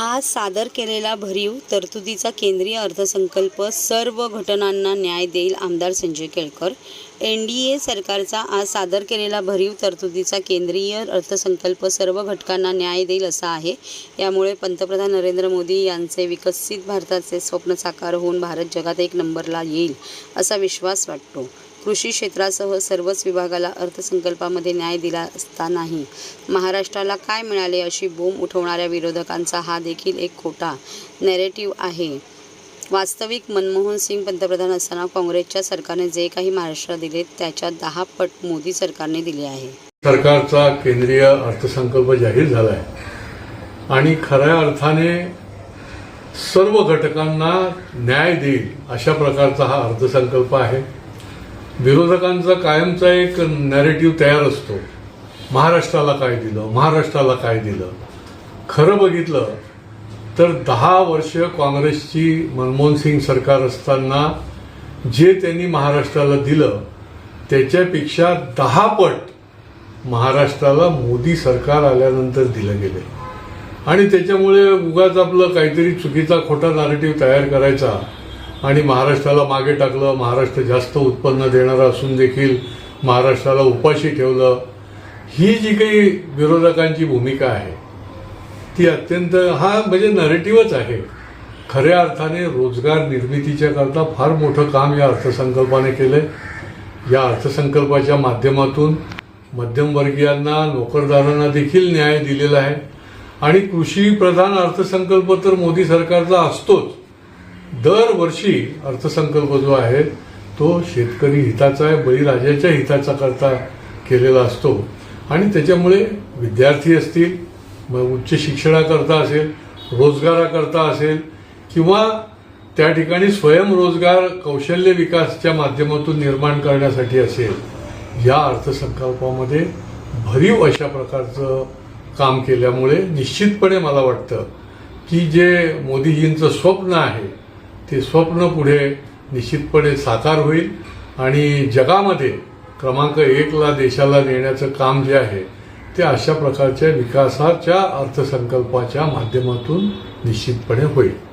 आज सादर केलेला भरीव तरतुदीचा केंद्रीय अर्थसंकल्प सर्व घटनांना न्याय देईल आमदार Sanjay Kelkar. N D A सरकारचा आज सादर केलेला भरीव तरतुदीचा केंद्रीय अर्थसंकल्प सर्व घटकांना न्याय देईल असा आहे. यामुळे पंतप्रधान नरेंद्र मोदी यांचे विकसित भारताचे स्वप्न साकार होऊन भारत जगात एक नंबरला येईल असा विश्वास वाटतो. कृषी क्षेत्रासह सर्वच विभागाला अर्थसंकल्पामध्ये न्याय दिला असतानाही महाराष्ट्राला काय मिळाले अशी बोंब उठवणाऱ्या विरोधकांचा हा देखील एक खोटा नॅरेटिव्ह आहे. वास्तविक मनमोहन सिंग पंतप्रधान असताना काँग्रेसच्या सरकारने जे काही महाराष्ट्राला दिले त्याच्या दहा पट मोदी सरकारने दिले आहे. सरकारचा केंद्रीय अर्थसंकल्प जाहीर झाला आहे आणि खऱ्या अर्थाने सर्व घटकांना न्याय देईल अशा प्रकारचा हा अर्थसंकल्प आहे. विरोधकांचा कायमचा एक नॅरेटिव्ह तयार असतो. महाराष्ट्राला काय दिलं? महाराष्ट्राला काय दिलं? खरं बघितलं तर दहा वर्ष काँग्रेसची मनमोहन सिंग सरकार असताना जे त्यांनी महाराष्ट्राला दिलं त्याच्यापेक्षा दहा पट महाराष्ट्राला मोदी सरकार आल्यानंतर दिलं गेले. आणि त्याच्यामुळे उगाच आपलं काहीतरी चुकीचा खोटा नॅरेटिव्ह तयार करायचा आणि महाराष्ट्राला मागे टाकलं महाराष्ट्र जास्त उत्पन्न देणारं असून देखील महाराष्ट्राला उपाशी ठेवलं. ही जी काही विरोधकांची भूमिका आहे ती अत्यंत हा म्हणजे नरेटिव्हच आहे. खऱ्या अर्थाने रोजगार निर्मितीच्या करता फार मोठं काम या अर्थसंकल्पाने केलंय. या अर्थसंकल्पाच्या माध्यमातून मध्यमवर्गीयांना नोकरदारांना देखील न्याय दिलेला आहे. आणि कृषी प्रधान अर्थसंकल्प तर मोदी सरकारचा असतोच. दरवर्षी अर्थसंकल्प जो आहे तो शेतकरी हिताचा आहे बळीराजाच्या हिताचा करता केलेला असतो. आणि त्याच्यामुळे विद्यार्थी असतील मग उच्च शिक्षणाकरता असेल रोजगाराकरता असेल किंवा त्या ठिकाणी स्वयंरोजगार कौशल्य विकासच्या माध्यमातून निर्माण करण्यासाठी असेल या अर्थसंकल्पामध्ये भरीव अशा प्रकारचं काम केल्यामुळे निश्चितपणे मला वाटतं की जे मोदीजींचं स्वप्न आहे ते स्वप्न पुढे निश्चितपणे साकार होईल आणि जगामध्ये क्रमांक एकला देशाला नेण्याचं काम जे आहे ते अशा प्रकारच्या विकासाच्या अर्थसंकल्पाच्या माध्यमातून निश्चितपणे होईल.